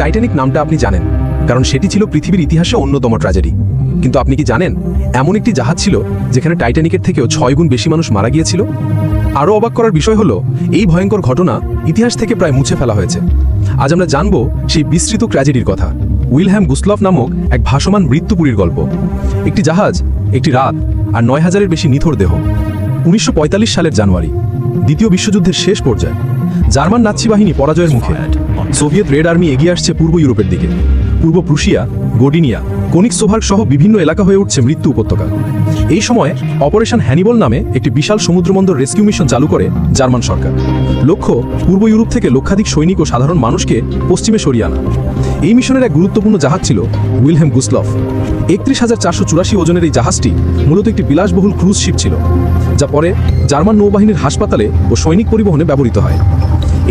Titanic নামটা আপনি জানেন, কারণ সেটি ছিল পৃথিবীর ইতিহাসে অন্যতম ট্র্যাজেডি। কিন্তু আপনি কি জানেন, এমন একটি জাহাজ ছিল যেখানে টাইটানিকের থেকেও ছয় গুণ বেশি মানুষ মারা গিয়েছিল? আরও অবাক করার বিষয় হলো, এই ভয়ঙ্কর ঘটনা ইতিহাস থেকে প্রায় মুছে ফেলা হয়েছে। আজ আমরা জানব সেই বিস্তৃত ট্র্যাজেডির কথা। উইলহ্যাম গুসলফ নামক এক ভাসমান মৃত্যুপুরীর গল্প। একটি জাহাজ, একটি রাত আর নয় হাজারের বেশি নিথর দেহ। উনিশশো পঁয়তাল্লিশ সালের জানুয়ারি, দ্বিতীয় বিশ্বযুদ্ধের শেষ পর্যায়ে। জার্মান নাৎসি বাহিনী পরাজয়ের মুখে। সোভিয়েত রেড আর্মি এগিয়ে আসছে পূর্ব ইউরোপের দিকে। পূর্ব প্রুশিয়া, গোডিনিয়া কোনিক্সোভার্গ সহ বিভিন্ন এলাকা হয়ে উঠছে মৃত্যু উপত্যকা। এই সময় অপারেশন হ্যানিবল নামে একটি বিশাল সমুদ্রবন্দর রেস্কিউ মিশন চালু করে জার্মান সরকার। লক্ষ্য, পূর্ব ইউরোপ থেকে লক্ষাধিক সৈনিক ও সাধারণ মানুষকে পশ্চিমে সরিয়ে আনা। এই মিশনের এক গুরুত্বপূর্ণ জাহাজ ছিল উইলহেম গুসলফ। একত্রিশ হাজার চারশো চুরাশি ওজনের এই জাহাজটি মূলত একটি বিলাসবহুল ক্রুজ শিপ ছিল, যা পরে জার্মান নৌবাহিনীর হাসপাতালে ও সৈনিক পরিবহনে ব্যবহৃত হয়।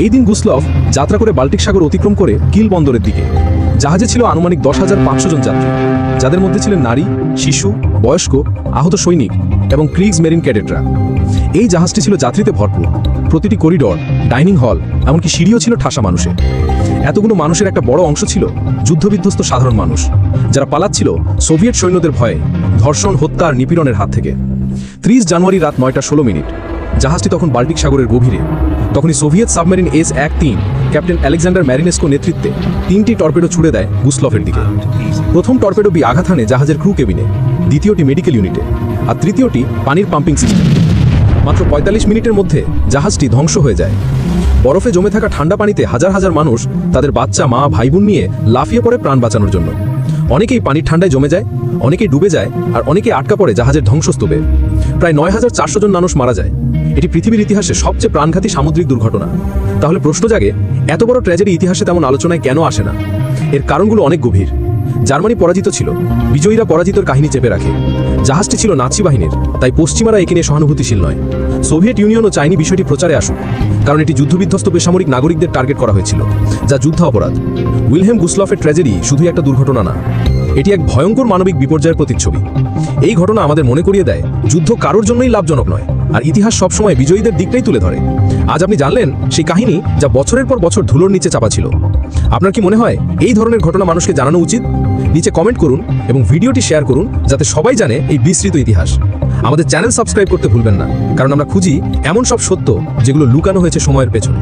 এই দিন গুসলভ যাত্রা করে বাল্টিক সাগর অতিক্রম করে কিল বন্দরের দিকে। জাহাজে ছিল আনুমানিক দশ হাজার পাঁচশো জন যাত্রী। যাদের মধ্যে ছিলেন নারী, শিশু, বয়স্ক, আহত সৈনিক এবং ক্রিগস মেরিন ক্যাডেটরা। এই জাহাজটি ছিল যাত্রীতে ভরপুর। প্রতিটি করিডর, ডাইনিং হল, এমনকি সিঁড়িও ছিল ঠাসা মানুষে এতগুলো মানুষের একটা বড় অংশ ছিল যুদ্ধবিধ্বস্ত সাধারণ মানুষ, যারা পালাচ্ছিল সোভিয়েত সৈন্যদের ভয়ে ধর্ষণ হত্যা আর নিপীড়নের হাত থেকে। ত্রিশ জানুয়ারি রাত নয়টা ষোলো মিনিট। জাহাজটি তখন বাল্টিক সাগরের গভীরে। তখনই সোভিয়েত সাবমেরিন এস এক তিন, ক্যাপ্টেন আলেকজান্ডার ম্যারিনেস্কো নেতৃত্বে তিনটি টর্পেডো ছুড়ে দেয় গুসলফের দিকে। প্রথম টর্পেডো বি আঘাত হানে জাহাজের ক্রু কেবিনে, দ্বিতীয়টি মেডিকেল ইউনিটে, আর তৃতীয়টি পানির পাম্পিং সিস্টেম। মাত্র পঁয়তাল্লিশ মিনিটের মধ্যে জাহাজটি ধ্বংস হয়ে যায়। বরফে জমে থাকা ঠান্ডা পানিতে হাজার হাজার মানুষ, তাদের বাচ্চা, মা ভাই বোন নিয়ে লাফিয়ে পড়ে প্রাণ বাঁচানোর জন্য। অনেকেই পানির ঠান্ডায় জমে যায়, অনেকেই ডুবে যায়, আর অনেকেই আটকা পড়ে জাহাজের ধ্বংসস্তূপে। প্রায় নয় হাজার চারশো জন মানুষ মারা যায়। এটি পৃথিবীর ইতিহাসে সবচেয়ে প্রাণঘাতী সামুদ্রিক দুর্ঘটনা। তাহলে প্রশ্ন জাগে, এত বড় ট্র্যাজেডি ইতিহাসে তেমন আলোচনায় কেন আসে না? এর কারণগুলো অনেক গভীর। জার্মানি পরাজিত ছিল, বিজয়ীরা পরাজিতর কাহিনী চেপে রাখে। জাহাজটি ছিল নাৎসি বাহিনীর, তাই পশ্চিমারা একে নিয়ে সহানুভূতিশীল নয়। সোভিয়েত ইউনিয়নও চাইনি বিষয়টি প্রচারে আসুক, কারণ এটি যুদ্ধবিধ্বস্ত বেসামরিক নাগরিকদের টার্গেট করা হয়েছিল, যা যুদ্ধ অপরাধ। উইলহেম গুসলফের ট্র্যাজেডি শুধুই একটা দুর্ঘটনা না, এটি এক ভয়ঙ্কর মানবিক বিপর্যয়ের প্রতিচ্ছবি। এই ঘটনা আমাদের মনে করিয়ে দেয়, যুদ্ধ কারোর জন্যই লাভজনক নয়। আর ইতিহাস সবসময় বিজয়ীদের দিকটাই তুলে ধরে। আজ আপনি জানলেন সেই কাহিনী যা বছরের পর বছর ধুলোর নিচে চাপা ছিল। আপনার কি মনে হয় এই ধরনের ঘটনা মানুষকে জানানো উচিত? নিচে কমেন্ট করুন এবং ভিডিওটি শেয়ার করুন যাতে সবাই জানে এই বিস্তৃত ইতিহাস। আমাদের চ্যানেল সাবস্ক্রাইব করতে ভুলবেন না, কারণ আমরা খুঁজি এমন সব সত্য যেগুলো লুকানো হয়েছে সময়ের পেছনে।